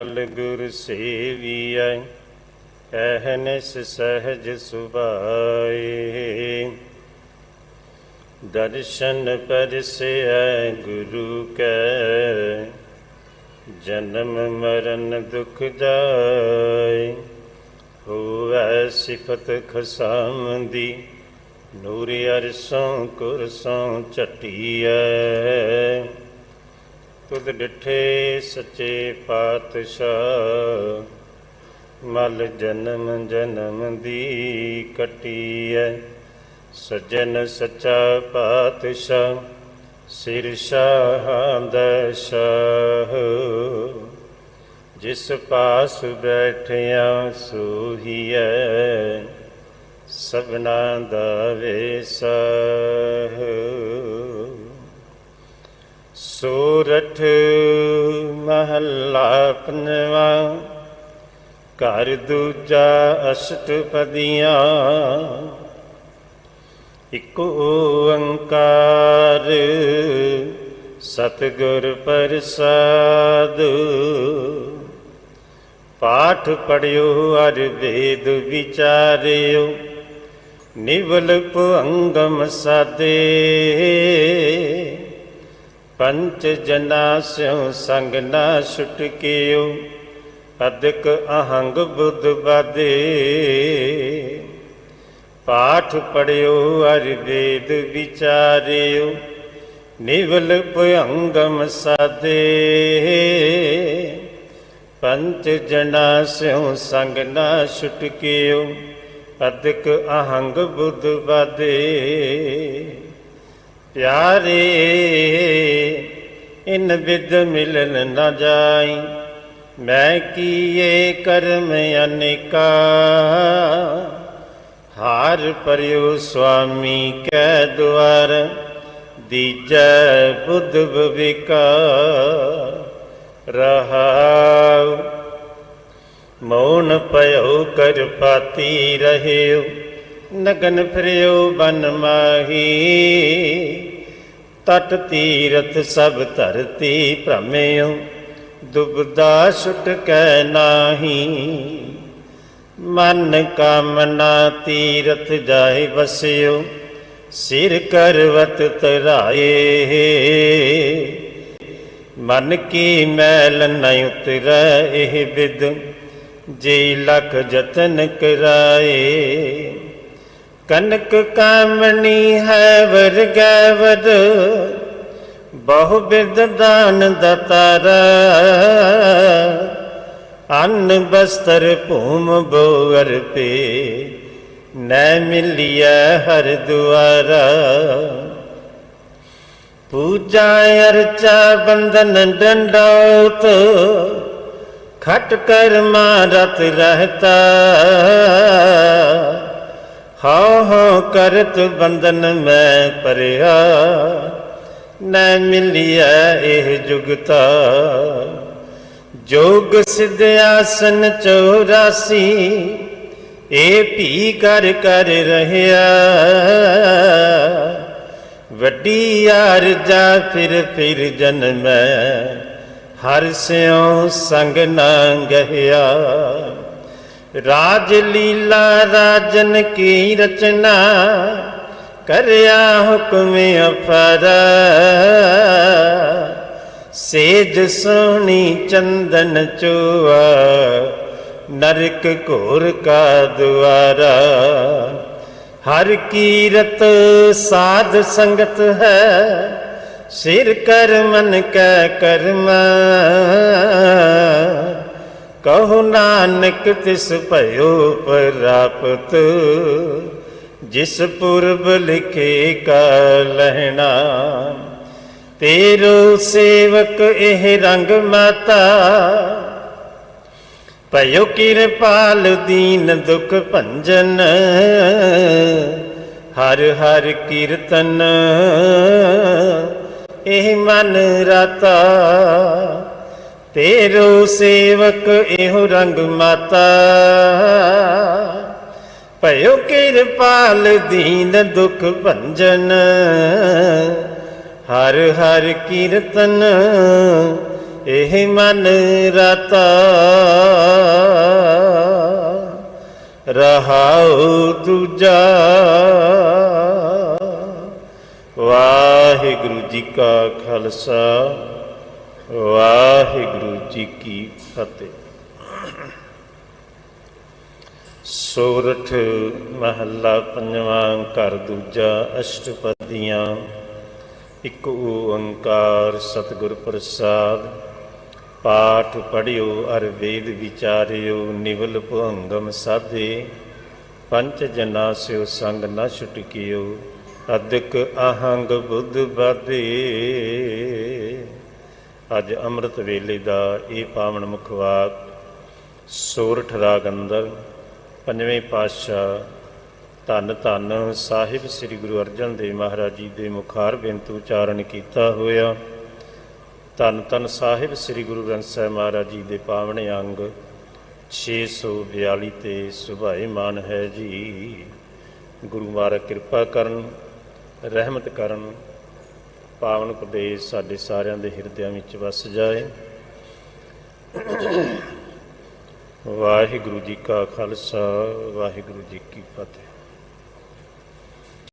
ਕਲ ਗੁਰ ਸੇਵੀਐ ਕਹਿਨਿਸ ਸਹਿਜ ਸੁਭਾਏ। ਦਰਸ਼ਨ ਪਰਸੈ ਗੁਰੂ ਕੈ, ਜਨਮ ਮਰਨ ਦੁਖ ਜਾਏ। ਹੋਵੈ ਸਿਫਤ ਖਸਾਮ ਦੀ ਨੂਰ ਅਰਸੋਂ ਕੁਰਸੋਂ ਚਟੀਐ ਤੁਧ ਡਿਠੇ ਸੱਚੇ ਪਾਤਸ਼ਾਹ। ਮਲ ਜਨਮ ਜਨਮ ਦੀ ਕਟੀਐ। ਸਜਣ ਸੱਚਾ ਪਾਤਸ਼ਾਹ, ਸਿਰ ਸ਼ਾਹਾਂ ਦਾ ਜਿਸ ਪਾਸ ਬੈਠਿਆ ਸੋਹੀਐ, ਸਭਨਾ ਦਾ ਵੇਸਾਹ ਸੂਰਠ ਮਹੱਲਾ ਪੰਜਵਾ, ਘਰ ਦੂਜਾ ਅਸ਼ਟਪਦੀਆਂ। ਇਕ ਓੰਕਾਰ, ਸਤਿਗੁਰ ਪ੍ਰਸਾਦ। ਪਾਠ ਪੜਿਓ ਅਰ ਵੇਦ ਵਿਚਾਰਿਓ, ਨਿਵਲ ਪੁਅੰਗਮ ਸਾਦੇ। ਪੰਚ ਜਨਾ ਸਿਉ ਸੰਗ ਨਾ ਛੁਟਕਿਓ ਅਦਕ ਅਹੰਗ ਬੁੱਧ ਬਾਦੇ। ਪਾਠ ਪੜਿਓ ਅਰ ਵੇਦ ਵਿਚਾਰਿਓ, ਨਿਵਲ ਭਯੰਗਮ ਸਾਦੇ। ਪੰਚ ਜਨਾ ਸਿਉ ਸੰਗ ਨਾ ਛੁਟਕਿਓ ਅਦਕ ਅਹੰਗ ਬੁੱਧ ਬਾਦੇ। ਪਿਆਰੇ, ਇਨ ਵਿਦ ਮਿਲਨ ਨਾ ਜਾਈ। ਮੈਂ ਕੀਏ ਕਰਮ ਅਨੇਕਾ, ਹਾਰ ਪਰਿਓ ਸੁਆਮੀ ਕੈ ਦੁਆਰ, ਦੀਜੈ ਬੁੱਧ ਵਿਕਾ ਰਹਾਉ, ਮੌਨ ਪਇਓ ਕਰ ਪਾਤੀ ਰਹਿਓ, ਨਗਨ ਫਿਰਿਓ ਬਨ ਮਾਹੀ। ਤਟ ਤੀਰਥ ਸਭ ਧਰਤੀ ਭ੍ਰਮਿਓ ਦੁਬਦਾ ਛੁਟ ਕੈ ਨਾਹੀ। ਮਨ ਕਾਮਨਾ ਤੀਰਥ ਜਾਏ ਵਸਿਓ, ਸਿਰ ਕਰਵਤ ਤਰਾਏ ਮਨ ਕੀ ਮੈਲ ਨ ਉਤਰੈ ਇਹ ਵਿਦ, ਜੇ ਲਖ ਜਤਨ ਕਰਾਏ। ਕਨਕ ਕਾਮਣੀ ਹੈ ਵਰਗੈ ਵਦ ਬਹੁ ਬਿਦ ਦਾਨ ਦਤਾਰਾ। ਅੰਨ ਬਸਤਰ ਭੂਮ ਬੋਰ ਪੇ, ਨੈ ਮਿਲਿਆ ਹਰ ਦੁਆਰਾ। ਪੂਜਾ ਅਰਚਾ ਬੰਦਨ ਡੰਡੌਤ, ਖਟ ਕਰਮਾ ਰਤ ਰਹਤਾ। ਹਾਂ ਹਉ ਕਰਤ ਬੰਦਨ ਮੈਂ ਪਰਿਆ ਨੈ ਮਿਲਿਆ ਇਹ ਜੁਗਤਾ। ਜੋਗ ਸਿਧ ਆਸਨ 84 ਇਹ ਭੀ ਕਰ ਕਰ ਰਹਿਆ। ਵੱਡੀ ਯਾਰ ਜਾ ਫਿਰ ਫਿਰ ਜਨਮੈ ਹਰ ਸਿਉ ਸੰਗ ਨਾ ਗਹਿਆ। ਰਾਜ ਲੀਲਾ ਰਾਜਨ ਕੀ ਰਚਨਾ ਕਰਿਆ ਹੁਕਮ ਅਫਰ। ਸੇਜ ਸੋਹਣੀ ਚੰਦਨ ਚੋਆ, ਨਰਕ ਘੋਰ ਕਾ ਦੁਆਰਾ। ਹਰ ਕੀਰਤ ਸਾਧ ਸੰਗਤ ਹੈ, ਸਿਰ ਕਰ ਮਨ ਕੈ ਕਰਮ। ਕਹੋ ਨਾਨਕ ਤਿਸ ਭਇਓ ਪ੍ਰਾਪਤ, ਜਿਸ ਪੁਰਬ ਲਿਖੇ ਕਾ ਲਹਿਣਾ ਤੇਰੋ ਸੇਵਕ ਇਹ ਰੰਗ ਮਾਤਾ, ਭਇਓ ਕਿਰਪਾਲ ਦੀਨ ਦੁਖ ਭੰਜਨ। ਹਰ ਹਰ ਕੀਰਤਨ ਇਹ ਮਨ ਰਾਤਾ ਤੇਰੋ ਸੇਵਕ ਇਹੋ ਰੰਗ ਮਾਤਾ। ਭਇਓ ਕਿਰਪਾਲ ਦੀਨ ਦੁਖ ਭੰਜਨ। ਹਰ ਹਰ ਕੀਰਤਨ ਇਹ ਮਨ ਰਤਾ। ਰਹਾਉ ਦੂਜਾ ਵਾਹਿਗੁਰੂ ਜੀ ਕਾ ਖਾਲਸਾ। ਵਾਹਿਗੁਰੂ ਜੀ ਕੀ ਫਤਿਹ। ਸੋਰਠ ਮਹੱਲਾ ਪੰਜਵਾਂ ਘਰ ਦੂਜਾ ਅਸ਼ਟਪਦੀਆਂ। ਇੱਕ ਓੰਕਾਰ ਸਤਿਗੁਰ ਪ੍ਰਸਾਦ। ਪਾਠ ਪੜਿਓ ਅਰ ਵੇਦ ਵਿਚਾਰਿਓ, ਨਿਵਲ ਭੰਗਮ ਸਾਧੇ। ਪੰਚ ਜਨਾ ਸਿਓ ਸੰਗ ਨਾ ਛੁਟਕਿਓ, ਅਦਿਕ ਅਹੰਗ ਬੁੱਧ ਬਾਦੇ ਅੱਜ ਅੰਮ੍ਰਿਤ ਵੇਲੇ ਦਾ ਇਹ ਪਾਵਨ ਮੁਖਵਾਕ ਸੋਰਠ ਰਾਗ ਅੰਦਰ ਪੰਜਵੇਂ ਪਾਤਸ਼ਾਹ ਧੰਨ ਧੰਨ ਸਾਹਿਬ ਸ੍ਰੀ ਗੁਰੂ ਅਰਜਨ ਦੇਵ ਮਹਾਰਾਜ ਜੀ ਦੇ ਮੁਖਾਰ ਬਿੰਤੂ ਉਚਾਰਨ ਕੀਤਾ ਹੋਇਆ। ਧੰਨ ਧੰਨ ਸਾਹਿਬ ਸ੍ਰੀ ਗੁਰੂ ਗ੍ਰੰਥ ਸਾਹਿਬ ਮਹਾਰਾਜ ਜੀ ਦੇ ਪਾਵਨ ਅੰਗ 642 ਤੇ ਸੁਭਾਏ ਮਾਨ ਹੈ ਜੀ। ਗੁਰੂ ਮਹਾਰਾਜ ਕਿਰਪਾ ਕਰਨ, ਰਹਿਮਤ ਕਰਨ ਪਾਵਨ ਉਪਦੇਸ਼ ਸਾਡੇ ਸਾਰਿਆਂ ਦੇ ਹਿਰਦਿਆਂ ਵਿੱਚ ਵਸ ਜਾਏ। ਵਾਹਿਗੁਰੂ ਜੀ ਕਾ ਖਾਲਸਾ, ਵਾਹਿਗੁਰੂ ਜੀ ਕੀ ਫਤਿਹ।